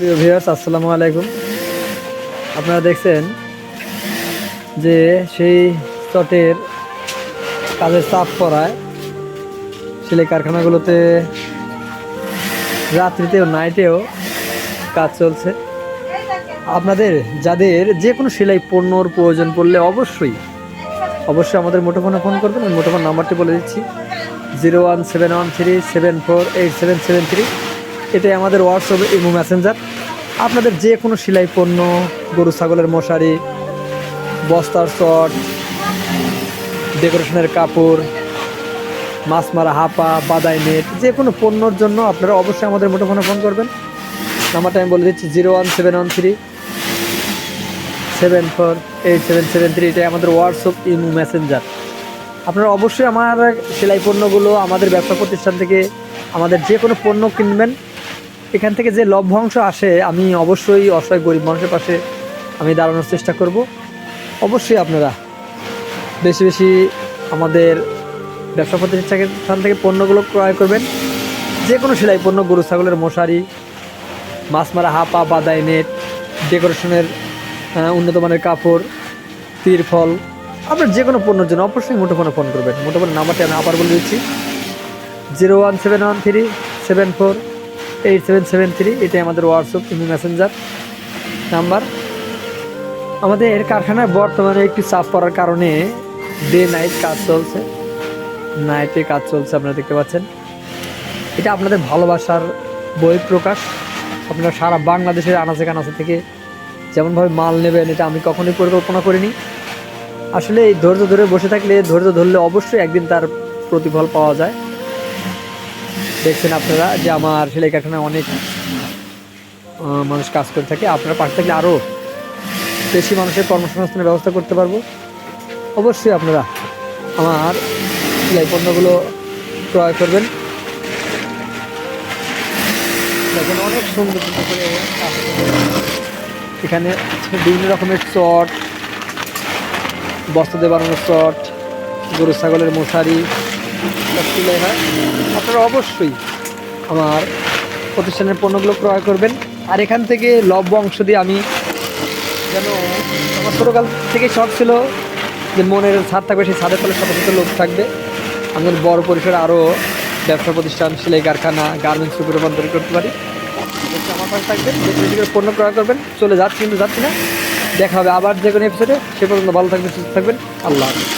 প্রিয় ভিউয়ার্স, আসসালামু আলাইকুম। আপনারা দেখছেন যে সেই চটের কাজের চাপ পড়ায় সেলাই কারখানাগুলোতে রাত্রিতেও, নাইটেও কাজ চলছে। আপনাদের, যাদের যে কোনো সেলাই পণ্যর প্রয়োজন পড়লে অবশ্যই অবশ্যই আমাদের মুঠোফোনে ফোন করবেন। আমি মুঠোফোন নাম্বারটি বলে দিচ্ছি, zero one seven one three seven four eight seven seven three. এটাই আমাদের হোয়াটসঅ্যাপ ইমো মেসেঞ্জার আপনাদের যে কোনো সেলাই পণ্য, গরু, ছাগলের মশারি, বস্তার শট ডেকোরেশনের কাপড়, মাছ মারা হাপা, বাদাই নেট, যে কোনো পণ্যর জন্য আপনারা অবশ্যই আমাদের মুঠোফোনে ফোন করবেন। নাম্বারটা আমি বলে দিচ্ছি, zero one seven one three, seven four eight seven seven three, এটাই আমাদের হোয়াটসঅ্যাপ ইমো মেসেঞ্জার আপনারা অবশ্যই আমার সেলাই পণ্যগুলো, আমাদের ব্যবসা প্রতিষ্ঠান থেকে আমাদের যে কোনো পণ্য কিনবেন এখান থেকে যে লভ্যাংশ আসে, আমি অবশ্যই অসহায় গরিব মানুষের পাশে আমি দাঁড়ানোর চেষ্টা করব। অবশ্যই আপনারা বেশি বেশি আমাদের ব্যবসা প্রতিষ্ঠান থেকে পণ্যগুলো ক্রয় করবেন। যে কোনো সেলাই পণ্য, গরু, ছাগলের মশারি, মাছ মারা, হাপা, বাদাই, নেট, ডেকোরেশনের উন্নত মানের কাপড় তিরফল আপনার যে কোনো পণ্যের জন্য অবশ্যই মুঠোফোনে ফোন করবেন। মুঠোফোনের নাম্বারটি আমি আবার বলে দিচ্ছি। Zero one seven one three seven four eight seven seven three, এটাই আমাদের হোয়াটসঅ্যাপ ইমি মেসেঞ্জার নাম্বার। আমাদের এর কারখানায় বর্তমানে একটি চাপ পড়ার কারণে ডে নাইট কাজ চলছে নাইটে কাজ চলছে, আপনারা দেখতে পাচ্ছেন। এটা আপনাদের ভালোবাসার বই প্রকাশ। আপনারা সারা বাংলাদেশের আনাচে কানাচে থেকে যেমনভাবে মাল নেবেন, এটা আমি কখনোই পরিকল্পনা করিনি। আসলে এই ধৈর্য ধরে বসে থাকলে, ধৈর্য ধরলে অবশ্যই একদিন তার প্রতিফল পাওয়া যায়। দেখছেন আপনারা যে আমার সেলাই কারখানায় অনেক মানুষ কাজ করে থাকে। আপনারা পাশে থাকলে আরও বেশি মানুষের কর্মসংস্থানের ব্যবস্থা করতে পারব। অবশ্যই আপনারা আমার সেলাই পণ্যগুলো ক্রয় করবেন। অনেক সুন্দর সুন্দর। এখানে বিভিন্ন রকমের চট, বস্তাতে বানানো চট, গরু, ছাগলের মশারি সেলাই হয়। আপনারা অবশ্যই আমার প্রতিষ্ঠানের পণ্যগুলো ক্রয় করবেন। আর এখান থেকে লব্য অংশ দিয়ে আমি যেন আমার ছোটোকাল থেকে শখ ছিল যে মনের ছাদ থাকবে, সেই ছাদের তলে শত শত লোক থাকবে। আমাদের বড় পরিসরে আরও ব্যবসা প্রতিষ্ঠান, সেলাই কারখানা গার্মেন্টস রূপে রূপান্তর করতে পারি। আমার থাকবেন বেশি করে পণ্য ক্রয় করবেন। চলে যাচ্ছি কিন্তু যাচ্ছি না। দেখা হবে আবার যে কোনো এপিসোডে সে পর্যন্ত ভালো থাকবেন, সুস্থ থাকবেন। আল্লাহ হাফিজ।